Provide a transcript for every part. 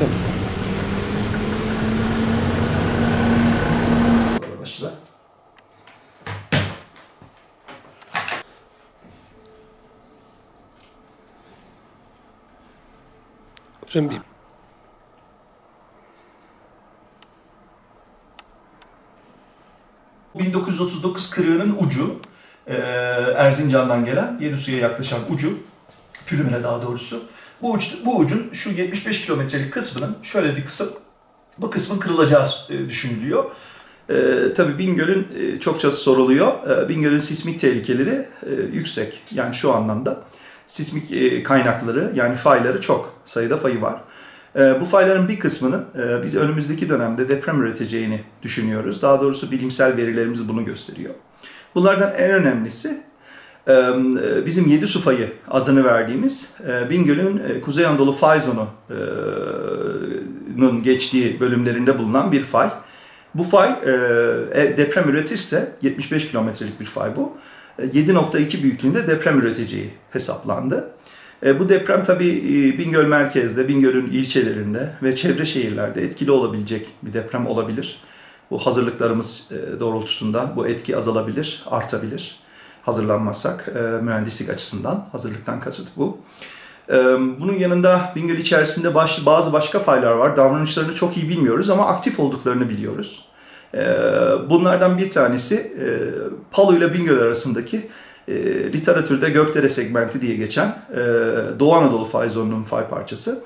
Başkanım. Başla. Hocam bir 1939 kırığının ucu, e, Erzincan'dan gelen Yedisu'ya yaklaşan ucu, Pülümüne daha doğrusu. Bu, uç, bu ucun şu 75 kilometrelik kısmının şöyle bir kısım, bu kısmın kırılacağı e, düşünülüyor. E, tabii Bingöl'ün e, çokça soruluyor. E, Bingöl'ün sismik tehlikeleri e, yüksek. Yani şu anlamda sismik e, kaynakları yani fayları çok sayıda fayı var. E, bu fayların bir kısmının e, biz önümüzdeki dönemde deprem üreteceğini düşünüyoruz. Daha doğrusu bilimsel verilerimiz bunu gösteriyor. Bunlardan en önemlisi bizim Yedi Su Fayı adını verdiğimiz e, Bingöl'ün e, Kuzey Anadolu fay zonunun geçtiği bölümlerinde bulunan bir fay. Bu fay e, e, deprem üretirse 75 kilometrelik bir fay bu. e, 7.2 büyüklüğünde deprem üreteceği hesaplandı. E, Bu deprem tabii e, Bingöl merkezde, Bingöl'ün ilçelerinde ve çevre şehirlerde etkili olabilecek bir deprem olabilir. Bu hazırlıklarımız e, doğrultusunda bu etki azalabilir, artabilir. Hazırlanmazsak e, mühendislik açısından hazırlıktan kasıt bu. E, Bunun yanında Bingöl içerisinde baş- bazı başka faylar var. Davranışlarını çok iyi bilmiyoruz ama aktif olduklarını biliyoruz. E, Bunlardan bir tanesi e, Palu ile Bingöl arasındaki e, literatürde Gökdere segmenti diye geçen e, Doğu Anadolu fay zonunun fay parçası.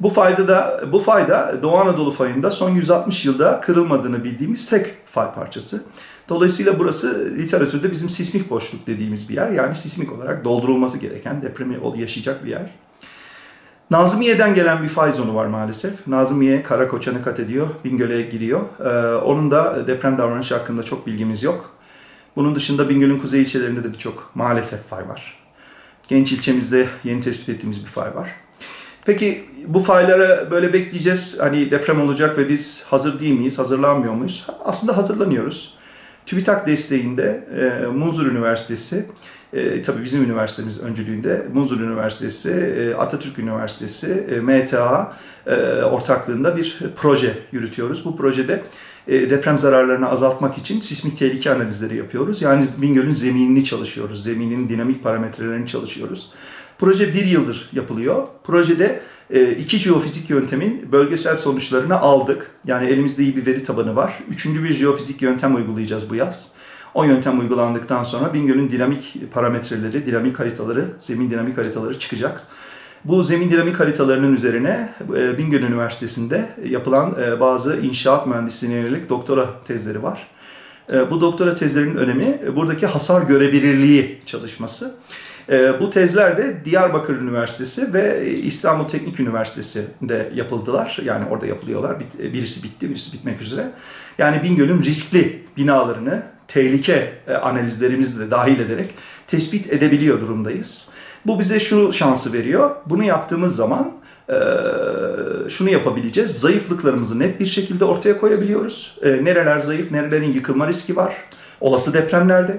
Bu fayda da bu fayda Doğu Anadolu fayında son 160 yılda kırılmadığını bildiğimiz tek fay parçası. Dolayısıyla burası literatürde bizim sismik boşluk dediğimiz bir yer. Yani sismik olarak doldurulması gereken, depremi yaşayacak bir yer. Nazımiye'den gelen bir fay zonu var maalesef. Nazımiye Karakoçan'ı kat ediyor, Bingöl'e giriyor. Ee, onun da deprem davranışı hakkında çok bilgimiz yok. Bunun dışında Bingöl'ün kuzey ilçelerinde de birçok maalesef fay var. Genç ilçemizde yeni tespit ettiğimiz bir fay var. Peki bu faylara böyle bekleyeceğiz. Hani deprem olacak ve biz hazır değil miyiz, hazırlanmıyor muyuz? Aslında hazırlanıyoruz. TÜBİTAK desteğinde e, Muzur Üniversitesi, e, tabii bizim üniversitemiz öncülüğünde Muzur Üniversitesi, e, Atatürk Üniversitesi, e, MTA e, ortaklığında bir proje yürütüyoruz. Bu projede e, deprem zararlarını azaltmak için sismik tehlike analizleri yapıyoruz. Yani Bingöl'ün zeminini çalışıyoruz, zeminin dinamik parametrelerini çalışıyoruz. Proje bir yıldır yapılıyor. Projede e, iki jeofizik yöntemin bölgesel sonuçlarını aldık. Yani elimizde iyi bir veri tabanı var. Üçüncü bir jeofizik yöntem uygulayacağız bu yaz. O yöntem uygulandıktan sonra Bingöl'ün dinamik parametreleri, dinamik haritaları, zemin dinamik haritaları çıkacak. Bu zemin dinamik haritalarının üzerine e, Bingöl Üniversitesi'nde yapılan e, bazı inşaat mühendisliğine yönelik doktora tezleri var. Bu doktora tezlerinin önemi buradaki hasar görebilirliği çalışması. E, Bu tezler de Diyarbakır Üniversitesi ve İstanbul Teknik Üniversitesi'nde yapıldılar. Yani orada yapılıyorlar. E, Birisi bitti, birisi bitmek üzere. Yani Bingöl'ün riskli binalarını tehlike e, analizlerimizle de dahil ederek tespit edebiliyor durumdayız. Bu bize şu şansı veriyor. Bunu yaptığımız zaman e, şunu yapabileceğiz. Zayıflıklarımızı net bir şekilde ortaya koyabiliyoruz. E, Nereler zayıf, nerelerin yıkılma riski var. Olası depremlerde.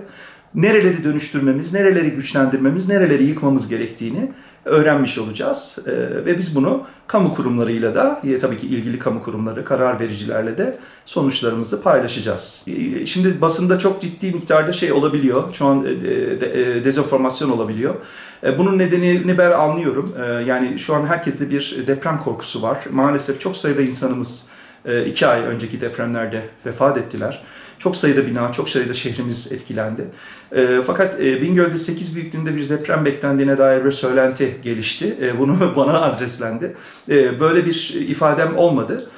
Nereleri dönüştürmemiz, nereleri güçlendirmemiz, nereleri yıkmamız gerektiğini öğrenmiş olacağız. E, Ve biz bunu kamu kurumlarıyla da, e, tabii ki ilgili kamu kurumları, karar vericilerle de sonuçlarımızı paylaşacağız. E, Şimdi basında çok ciddi miktarda şey olabiliyor. Şu an e, de- e, dezenformasyon olabiliyor. E, Bunun nedenini ben anlıyorum. Yani şu an herkeste bir deprem korkusu var. Maalesef çok sayıda insanımız iki ay önceki depremlerde vefat ettiler. Çok sayıda bina, çok sayıda şehrimiz etkilendi. E, Fakat e, Bingöl'de 8 büyüklüğünde bir deprem beklendiğine dair bir söylenti gelişti. E, Bunu bana adreslendi. Böyle bir ifadem olmadı.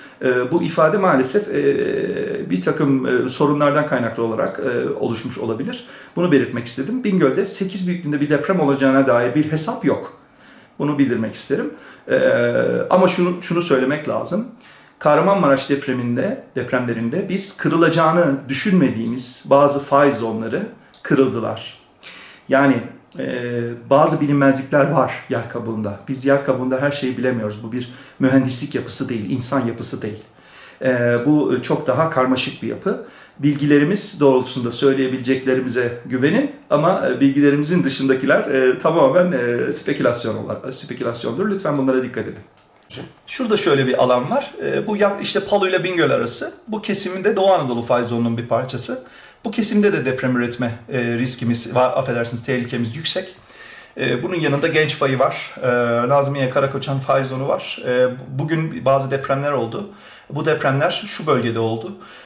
Bu ifade maalesef e, bir takım e, sorunlardan kaynaklı olarak oluşmuş olabilir. Bunu belirtmek istedim. Bingöl'de 8 büyüklüğünde bir deprem olacağına dair bir hesap yok. Bunu bildirmek isterim. Ama şunu şunu söylemek lazım. Kahramanmaraş depreminde, depremlerinde biz kırılacağını düşünmediğimiz bazı faiz zonları kırıldılar. Yani e, bazı bilinmezlikler var yer kabuğunda. Biz yer kabuğunda her şeyi bilemiyoruz. Bu bir mühendislik yapısı değil, insan yapısı değil. E, bu çok daha karmaşık bir yapı. Bilgilerimiz doğrultusunda söyleyebileceklerimize güvenin ama e, bilgilerimizin dışındakiler e, tamamen e, spekülasyon spekülasyondur. Lütfen bunlara dikkat edin. Şurada şöyle bir alan var. Ee, Bu işte Palu ile Bingöl arası. Bu kesiminde Doğu Anadolu fay zonunun bir parçası. Bu kesimde de deprem üretme e, riskimiz, affedersiniz tehlikemiz yüksek. E, Bunun yanında Genç Fayı var. E, Nazmiye Karakoçan fay zonu var. Bugün bazı depremler oldu. Bu depremler şu bölgede oldu.